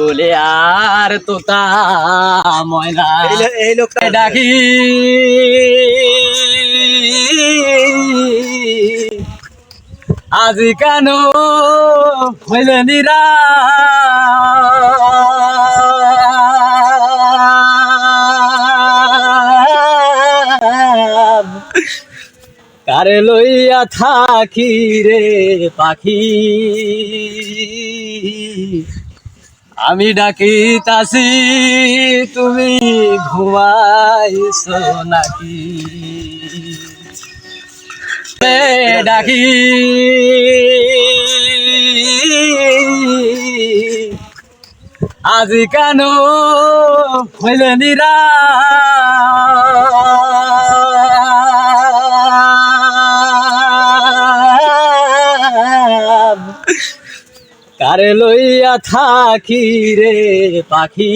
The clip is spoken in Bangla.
বলে আর তোতা ময়না। এই লোকটা ডাকি? আজি কেন হইলে নিরা? কারে লইয়া থাকি রে পাখি? আমি ডাকি তাসি তুমি ঘুমাইছ নাকি? ডাকি আজি কেন হইলে নিরা? কারে লইয়া থাকি রে পাখি?